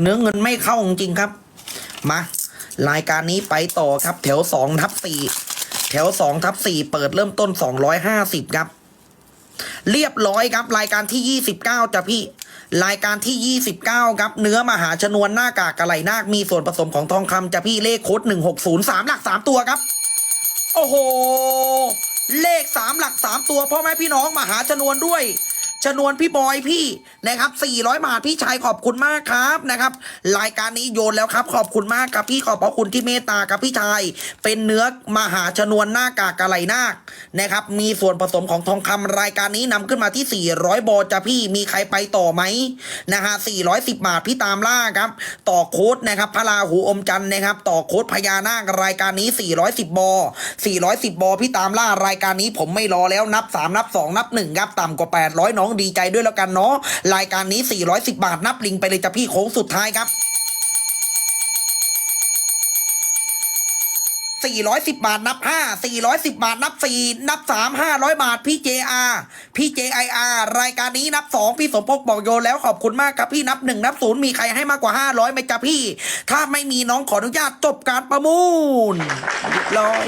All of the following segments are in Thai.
เนื้อเงินไม่เข้าจริงครับ มารายการนี้ไปต่อครับ แถวสองทับสี่แถวสองทับสี่เปิดเริ่มต้นสองร้อยห้าสิบครับ เรียบร้อยครับ รายการที่ยี่สิบเก้าจ้ะพี่ รายการที่ยี่สิบเก้าครับ เนื้อมหาชนวนหน้ากากกระไหลนาคมีส่วนผสมของทองคำจ้ะพี่เลขโค้ดหนึ่งหกศูนย์สามหลักสามตัวครับ โอ้โห เลขสามหลักสามตัวพ่อแม่พี่น้องมหาชนวนด้วย ชนวนพี่บอยพี่นะครับ 400 บาทพี่ชายขอบคุณมากครับนะครับ รายการนี้โยนแล้วครับ ขอบคุณมากครับพี่ขอบพระคุณที่เมตตาครับพี่ชาย เป็นเนื้อมหาชนวนหน้ากากกะไหลนาคนะครับ มีส่วนผสมของทองคำรายการนี้นำขึ้นมาที่ 400 บอจ้ะพี่มีใครไปต่อไหมนะฮะ410 บาทพี่ตามล่าครับ ต่อโค้ดนะครับพระราหูอมจันทร์นะครับ ต่อโค้ดพญานาครายการนี้ 410 บอ 410 บอพี่ตามล่ารายการนี้ผมไม่รอแล้วนับ 3 นับ 2 นับ1ครับต่ำกว่า 800น้องดีใจด้วยแล้วกันเนาะรายการนี้ 410 บาทนับลิงไปเลยจ้ะพี่โค้งสุดท้ายครับ410 บาทนับ 5 410 บาทนับ 4 นับ 3 500 บาท พี่ JR พี่ JIR รายการนี้นับ 2 พี่สมภพบอกโยแล้วขอบคุณมากครับพี่นับ 1 นับ 0 มีใครให้มากกว่า 500ไหมจ๊ะพี่ ถ้าไม่มีน้องขออนุญาตจบการประมูลเรียบร้อย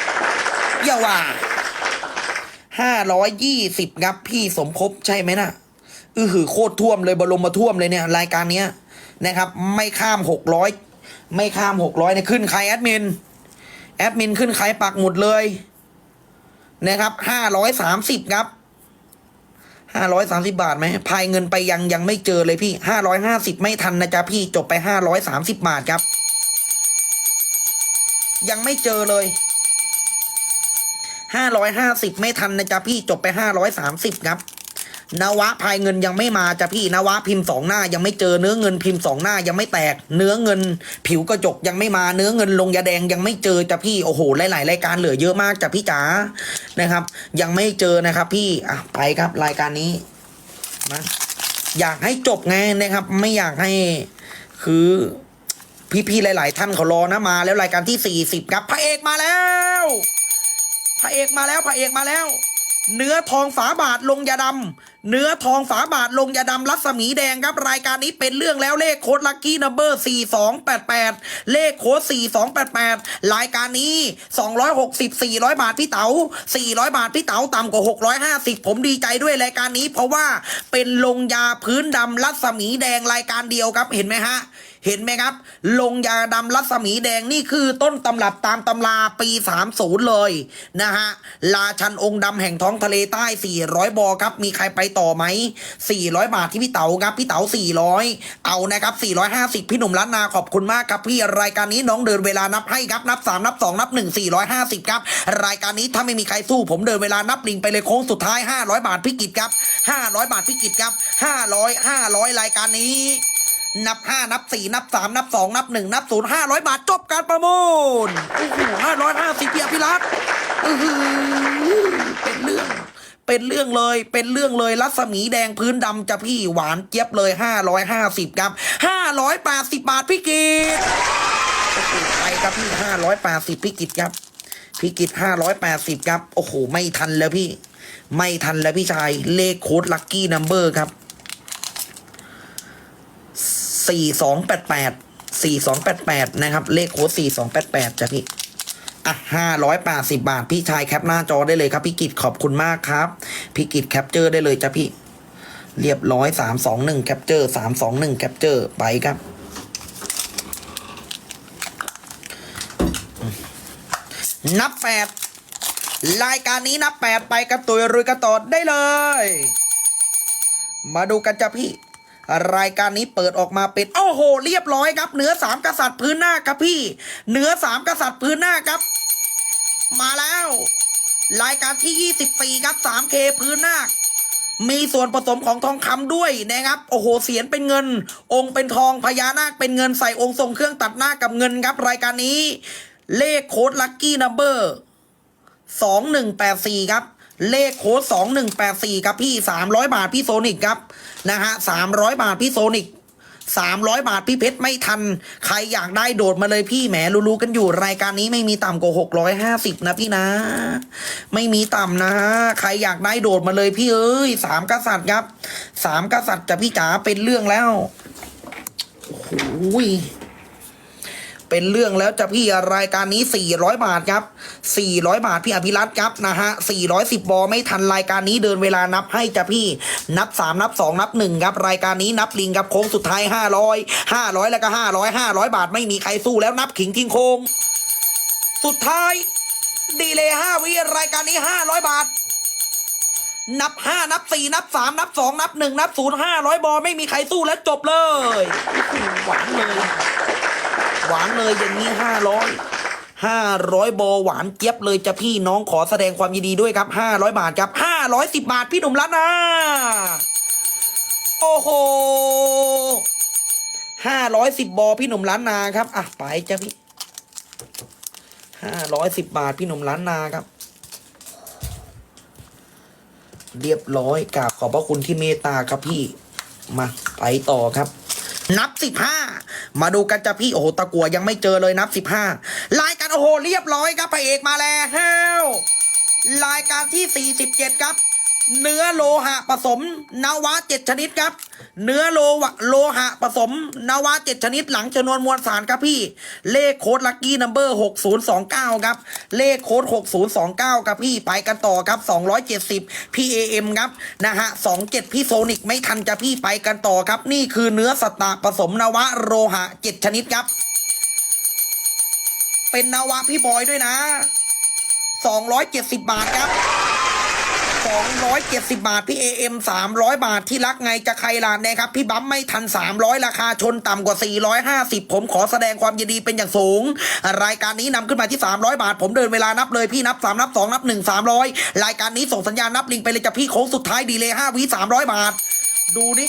500อย่าว่า 520ครับพี่สมภพใช่ไหมนะอือหือโคตรท่วมเลยบรมมาท่วมเลยเนี่ย รายการเนี้ยนะครับ ไม่ข้าม600ไม่ข้าม600เนี่ยขึ้นใครแอดมิน แอดมินขึ้นใครปักหมุดเลยนะครับ530ครับ530บาทไหมพายเงินไปยังยังไม่เจอเลยพี่550ไม่ทันนะจ๊ะพี่จบไป530บาทครับ ยังไม่เจอเลย 550ไม่ทันนะจ๊ะพี่จบไป530ครับ นวะภายเงินยังไม่มาจ้ะพี่นวะพิมพ์สองหน้ายังไม่เจอเนื้อเงินพิมพ์สองหน้ายังไม่แตก เนื้อเงิน ผิวกระจกยังไม่มาเนื้อเงินลงยาแดงยังไม่เจอจ้ะพี่โอ้โหหลายๆรายการเหลือเยอะมากจ้ะพี่จ๋านะครับ ยังไม่เจอนะครับ พี่อะไปครับรายการนี้มาอยากให้จบไงนะครับ ไม่อยากให้คือพี่ๆหลาย ๆ ท่านเขารอนะมา แล้วรายการที่ 40ครับพระเอกมาแล้ว พระเอกมาแล้วพระเอกมาแล้ว เนื้อทองฝาบาทลงยาดำเนื้อทองฝาบาทลงยาดำรัศมีแดงครับรายการนี้เป็นเรื่องแล้วเลขโค้ดลัคกี้นัมเบอร์4288 เลขโค้ด4288 รายการนี้ 260 400 บาทพี่เต๋า400 บาทพี่เต๋าต่ำกว่า 650 ผมดีใจด้วยรายการนี้ เพราะว่าเป็นลงยาพื้นดำรัศมีแดงรายการเดียวครับเห็นไหมฮะ เห็นไหมครับ ลงยาดำรัศมีแดงนี่คือต้นตำรับตามตำราปี 30 เลยนะฮะราชันองค์ดำแห่งท้องทะเลใต้ 400 บอครับ มีใครไปต่อไหม 400 บาทที่พี่เต๋าครับ พี่เต๋า400 เอานะครับ 450 พี่หนุ่มล้านนาขอบคุณมากครับพี่รายการนี้น้องเดินเวลานับให้ครับนับ 3 นับ 2 นับ 1 450 ครับ รายการนี้ถ้าไม่มีใครสู้ผมเดินเวลานับลิงไปเลยโค้งสุดท้าย 500 บาทพี่กิตครับ 500 บาทพี่กิตครับ 500 500 รายการนี้ นับห้านับสี่นับสามนับสองนับหนึ่งนับศูนย์ห้าร้อยบาทจบการประมูลโอ้โหห้าร้อยห้าสิบเพียพิรัตอื้ออเป็นเรื่อง เป็นเรื่องเลย เป็นเรื่องเลย รัศมีแดงพื้นดำจะพี่หวานเจี๊ยบเลยห้าร้อยห้าสิบครับห้าร้อยแปดสิบบาทพี่กิตไปครับพี่ห้าร้อยแปดสิบพี่กิตครับพี่กิตห้าร้อยแปดสิบครับ โอ้โห ไม่ทันแล้วพี่ ไม่ทันแล้วพี่ชาย เลขโค้ดลัคกี้นัมเบอร์ครับ สี่สองแปดแปดสี่สองแปดแปดนะครับ เลขโค้ดสี่สองแปดแปดจ้ะพี่อะห้าร้อยแปดสิบาท พี่ชายแคปหน้าจอได้เลยครับ พี่กิตขอบคุณมากครับ พี่กิตแคปเจอร์ได้เลยจ้ะพี่ เรียบร้อยสามสองหนึ่งแคปเจอร์สามสองหนึ่งแคปเจอร์ไปครับ นับแปดรายการนี้นับแปดไปกับตุยรุยกระตอดได้เลย มาดูกันจ้ะพี่ รายการนี้เปิดออกมาเป็นโอ้โห เรียบร้อยครับเนื้อสามกษัตริย์พื้นหน้าครับพี่เนื้อสามกษัตริย์พื้นหน้าครับ มาแล้ว รายการที่ 24 ครับ 3K พื้นหน้ามีส่วนผสมของทองคำด้วยนะครับ โอ้โห เสียนเป็นเงิน องค์เป็นทองพญานาคเป็นเงินใส่องค์ทรงเครื่องตัดหน้ากับเงินครับ รายการนี้ เลขโค้ดลัคกี้นัมเบอร์สองหนึ่งแปดสี่ครับ เลขโค้ดสองหนึ่งแปดสี่ครับพี่สามร้อยบาทพี่โซนิกครับนะฮะสามร้อยบาทพี่โซนิกสามร้อยบาทพี่เพชรไม่ทัน ใครอยากได้โดดมาเลยพี่แหมรู้ๆกันอยู่รายการนี้ไม่มีต่ำกว่าหกร้อยห้าสิบนะพี่นะ ไม่มีต่ำนะ ใครอยากได้โดดมาเลยพี่เอ้ยสามกษัตริย์ครับสามกษัตริย์จะพี่จ๋าเป็นเรื่องแล้วโอ้ย เป็นเรื่องแล้วจะพี่รายการนี้ 400 บาทครับ 400 บาทพี่อภิรัตครับนะฮะ 410 บอไม่ทันรายการนี้เดินเวลานับให้จะพี่นับ 3 นับ 2 นับ 1 ครับ รายการนี้นับลิงครับโค้งสุดท้าย 500 500 แล้วก็ 500 500 บาทไม่มีใครสู้แล้วนับขิงทิ้งโค้งสุดท้าย ดีเลย5วิรายการนี้ 500 บาทนับ 5 นับ 4 นับ 3 นับ 2 นับ 1 นับ 0 500 บอ ไม่มีใครสู้แล้วจบเลยหวานเลย หวานเลยอย่างนี้ห้าร้อยห้าร้อยโบหวานเจี๊ยบเลยจะพี่น้องขอแสดงความยินดีด้วยครับห้าร้อยบาทครับห้าร้อยสิบบาทพี่หนุ่มล้านนาโอ้โหห้าร้อยสิบบอพี่หนุ่มล้านนาครับอะไปจ้ะพี่ห้าร้อยสิบบาทพี่หนุ่มล้านนาครับ เรียบร้อยกราบขอบพระคุณที่เมตตาครับพี่ มาไปต่อครับ นับสิบห้ามาดูกันจ้ะพี่ โอ้โห ตะกัวยังไม่เจอเลยนับสิบห้ารายการโอ้โห เรียบร้อยครับพระเอกมาแล้ว รายการที่สี่สิบเจ็ดครับ เนื้อโลหะผสม นวะเจ็ดชนิดครับ เนื้อโลวะโลหะผสม นวะเจ็ดชนิดหลังจำนวนมวลสารครับพี่ เลขโค้ดลัคกี้นัมเบอร์หกศูนย์สองเก้าครับ เลขโค้ดหกศูนย์สองเก้าครับพี่ไปกันต่อครับสองร้อยเจ็ดสิบพี่เอ็มครับนะฮะสองเจ็ดพี่โซนิกไม่ทันจะพี่ไปกันต่อครับ นี่คือเนื้อสตาร์ผสมนวะโลหะเจ็ดชนิดครับ เป็นนวะพี่บอยด้วยนะสองร้อยเจ็ดสิบบาทครับ 270 บาท พี่ AM 300 บาทที่รักไงจะใครล่ะนะครับ พี่บั๊มไม่ทัน 300 ราคาชนต่ำกว่า 450 ผมขอแสดงความยินดีเป็นอย่างสูง รายการนี้นำขึ้นมาที่ 300 บาท ผมเดินเวลานับเลยพี่นับ 3 นับ 2 นับ 1 300 รายการนี้ส่งสัญญาณนับลิงไปเลยจะพี่โค้งสุดท้ายดีเลย5วิ300 บาท ดูนี่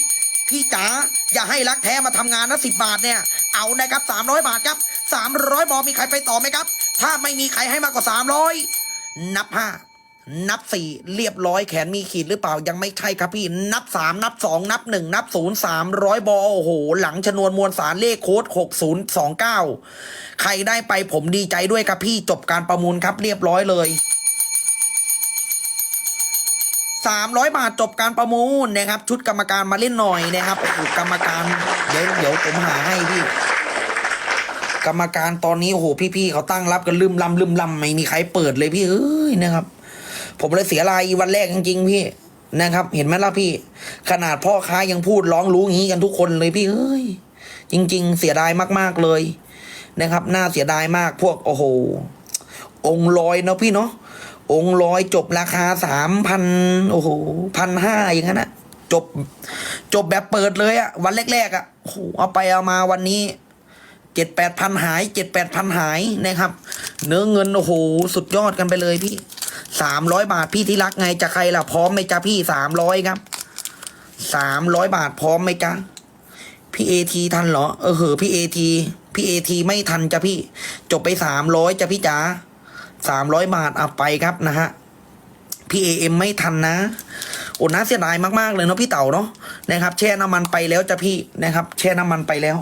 พี่จ๋าอย่าให้รักแท้มาทำงานนะ10 บาทเนี่ย เอานะครับ 300 บาทครับ 300 บอมีใครไปต่อไหมครับ ถ้าไม่มีใครให้มากกว่า 300 นับ 5 นับสี่เรียบร้อยแขนมีขีดหรือเปล่ายังไม่ใช่ครับพี่นับสามนับสองนับหนึ่งนับศูนย์สามร้อยบอโอ้โห หลังชนวนมวลสารเลขโค้ดหกศูนย์สองเก้าใครได้ไปผมดีใจด้วยครับพี่จบการประมูลครับเรียบร้อยเลยสามร้อยบาทจบการประมูลนะครับ ชุดกรรมการมาเล่นหน่อยนะครับโอ้โหกรรมการเดี๋ยวเดี๋ยวผมหาให้พี่กรรมการตอนนี้โอ้โหพี่ๆเขาตั้งรับกันลืมลำลืมลำไม่มีใครเปิดเลยพี่เอ้ยนะครับ ผมเลยเสียรายวันแรกจริงๆพี่นะครับ เห็นไหมล่ะพี่ ขนาดพ่อค้ายังพูดร้องรู้งี้กันทุกคนเลยพี่เอ้ยจริง ๆ เสียดายมากๆเลยนะครับน่าเสียดายมากพวกโอ้โหองลอยเนาะพี่เนาะองลอยจบราคาสามพันโอ้โหพันห้าอย่างนั้นนะจบจบแบบเปิดเลยอะวันแรกๆอะโอ้โหเอาไปเอามาวันนี้เจ็ดแปดพันหายเจ็ดแปดพันหายนะครับ เนื้อเงินโอ้โหสุดยอดกันไปเลยพี่ สามร้อยบาทพี่ที่รักไงจะใครล่ะพร้อมไหมจ๊ะพี่สามร้อยครับสามร้อยบาทพร้อมไหมจ๊ะพี่เอทีทันเหรอ เออเหอพี่เอทีพี่เอทีไม่ทันจ้ะพี่ จบไปสามร้อยจ้ะพี่จ๋าสามร้อยบาทเอาไปครับนะฮะพี่เอ็มไม่ทันนะโอ้น่าเสียดายมากๆเลยเนาะพี่เต่าเนาะนะครับ แช่น้ำมันไปแล้วจ้ะพี่นะครับ แช่น้ำมันไปแล้ว